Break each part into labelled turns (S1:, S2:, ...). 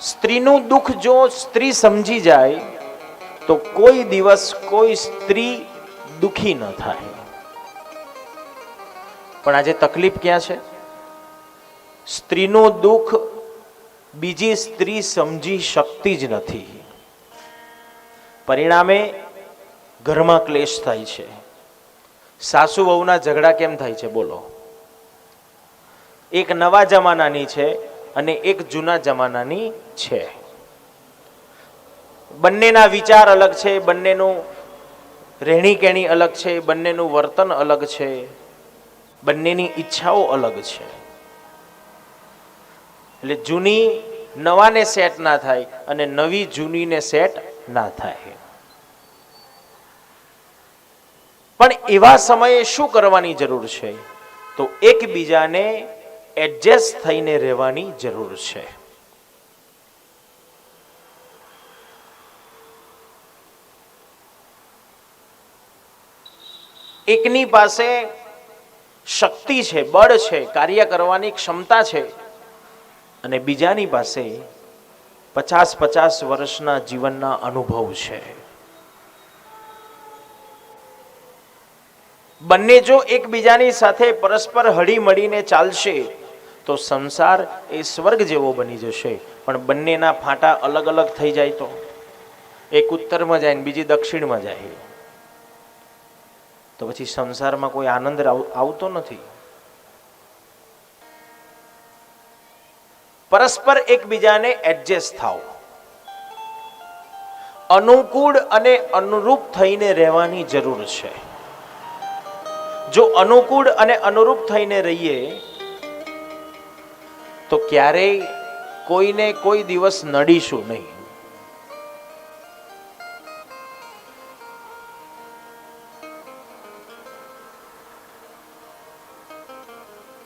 S1: સ્ત્રીનું દુઃખ જો સ્ત્રી સમજી જાય, તો કોઈ દિવસ કોઈ સ્ત્રી દુખી ન થાય. પણ આજે તકલીફ ક્યાં છે? સ્ત્રીનું દુઃખ બીજી સ્ત્રી સમજી શકતી જ નથી. પરિણામે ઘરમાં ક્લેશ થાય છે. સાસુ વહુના ઝઘડા કેમ થાય છે? બોલો. એક નવા જમાનાની છે. અને એક જૂના જમાનાની છે. બંનેના વિચાર અલગ છે, બંનેનું રહેણી કેણી અલગ છે, બંનેનું વર્તન અલગ છે, બંનેની ઈચ્છાઓ અલગ છે. એટલે જૂની નવાને સેટ ના થાય અને નવી જૂનીને સેટ ના થાય. પણ એવા સમયે શું કરવાની જરૂર છે? તો એકબીજાને એડજસ્ટ થઈને રહેવાની જરૂર છે. એકની પાસે શક્તિ છે, બળ છે, કાર્ય કરવાની ક્ષમતા છે, અને બીજાની પાસે પચાસ પચાસ વર્ષના જીવનના અનુભવ છે. બંને જો એકબીજાની સાથે પરસ્પર હળી મળીને ચાલશે તો સંસાર એ સ્વર્ગ જેવો બની જશે. પણ બંનેના ફાંટા અલગ અલગ થઈ જાય તો? એક ઉત્તરમાં જાય ને બીજી દક્ષિણમાં જાય. તો પછી સંસારમાં કોઈ આનંદ આવતો નથી. પરસ્પર એકબીજાને એડજસ્ટ થાવ અનુકૂળ અને અનુરૂપ થઈને રહેવાની જરૂર છે. જો અનુકૂળ અને અનુરૂપ થઈને રહીએ તો ક્યારેય કોઈને કોઈ દિવસ નડીશું નહીં.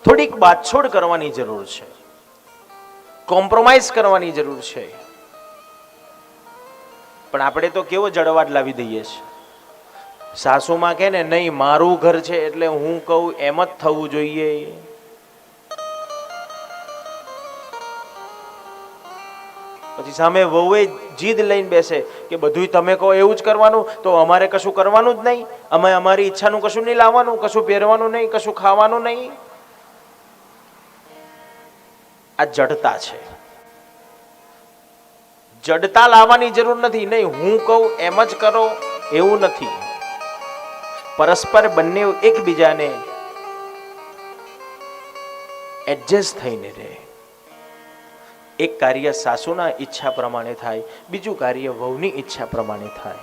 S1: થોડીક બાછોડ કરવાની જરૂર છે. કોમ્પ્રોમાઇઝ કરવાની જરૂર છે. પણ આપણે તો કેવો જળવાટ લાવી દઈએ છીએ સાસુમાં કે ને, નહીં, મારું ઘર છે એટલે હું કહું, એમ જ થવું જોઈએ. પછી સામે વહુએ જીદ લઈને બેસે કે બધુંય તમે કહો એવું જ કરવાનું, તો અમારે કશું કરવાનું જ નહીં. અમે અમારી ઈચ્છાનું કશું નહીં લાવવાનું, કશું પહેરવાનું નહીં, કશું ખાવાનું નહીં. આ જડતા છે. જડતા લાવવાની જરૂર નથી. નહીં, હું કહું એમ જ કરો, એવું નથી. પરસ્પર બંને એકબીજાને એડજસ્ટ થઈને રહે. એક કાર્ય સાસુના ઈચ્છા પ્રમાણે થાય, બીજું કાર્ય વહુની ઈચ્છા પ્રમાણે થાય.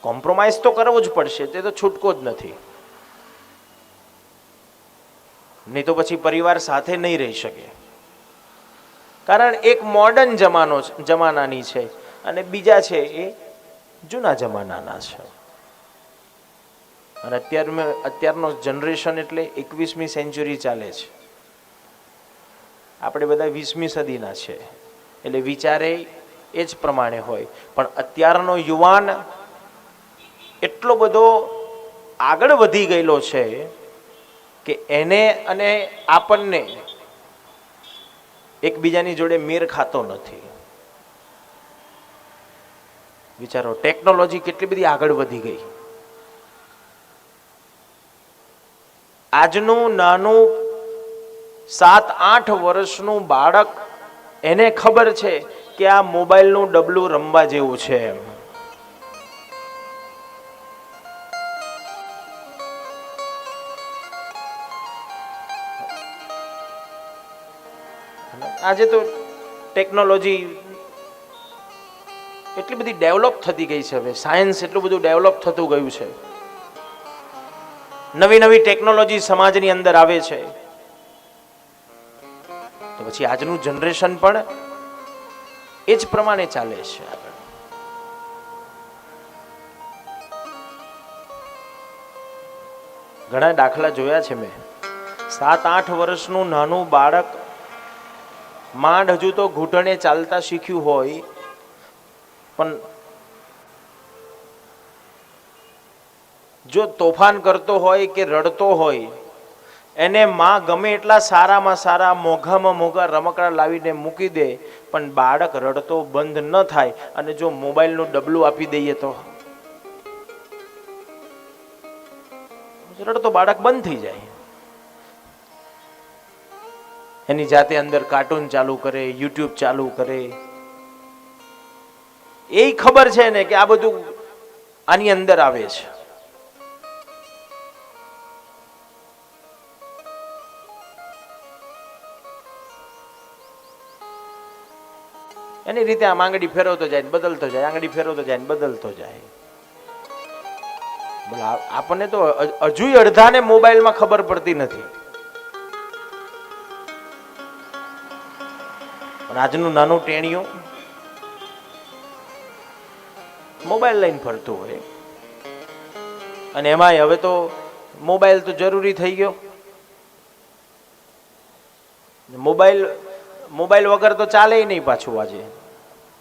S1: કોમ્પ્રોમાઇઝ તો કરવો જ પડશે, તે તો છૂટકો જ નથી. નહીં તો પછી પરિવાર સાથે નહીં રહી શકે. કારણ એક મોડર્ન જમાનો જમાનાની છે, અને બીજા છે એ જૂના જમાનાના છે. અને અત્યારમાં અત્યારનો જનરેશન એટલે એકવીસમી સેન્ચુરી ચાલે છે. આપણે બધા વીસમી સદીના છે. એટલે વિચારે એ જ પ્રમાણે હોય. પણ અત્યારનો યુવાન એટલો બધો આગળ વધી ગયેલો છે કે એને અને આપણને એકબીજાની જોડે મેર ખાતો નથી. વિચારો, ટેકનોલોજી કેટલી બધી આગળ વધી ગઈ. આજનું નાનું સાત આઠ વર્ષનું બાળક એને ખબર છે કે આ મોબાઈલનું ડબલું રમવા જેવું છે એમ. આજે તો ટેકનોલોજી એટલી બધી ડેવલપ થતી ગઈ છે હવે. સાયન્સ એટલું બધું ડેવલપ થતું ગયું છે. નવી નવી ટેકનોલોજી સમાજની અંદર આવે છે. પછી આજનું જનરેશન પણ એ જ પ્રમાણે ચાલે છે. ઘણા દાખલા જોયા છે મેં. સાત આઠ વર્ષનું નાનું બાળક માંડ હજુ તો ઘૂંટણે ચાલતા શીખ્યું હોય, પણ જો તોફાન કરતો હોય કે રડતો હોય એને માં ગમે એટલા સારામાં સારા મોઘામાં મોઘા રમકડા લાવીને મૂકી દે, પણ બાળક રડતો બંધ ન થાય અને જો મોબાઈલનું ડબલું આપી દઈએ તો? રડતો બાળક બંધ થઈ જાય. એની જાતે અંદર કાર્ટૂન ચાલુ કરે, યુટ્યુબ ચાલુ કરે. એ ખબર છે ને કે આ બધું આની અંદર આવે છે. એની રીતે આમ આંગળી ફેરવતો જાય ને બદલતો જાય, આંગળી ફેરવતો જાય ને બદલતો જાય. બોલો આપણને તો હજ- હજુય અડધાને મોબાઈલમાં ખબર પડતી નથી. આજનું નાનું ટેણિયું, મોબાઈલ લઈને ફરતું હોય. અને એમાંય હવે તો મોબાઈલ તો જરૂરી થઈ ગયો. મોબાઈલ મોબાઈલ વગર તો ચાલે નહીં પાછું આજે.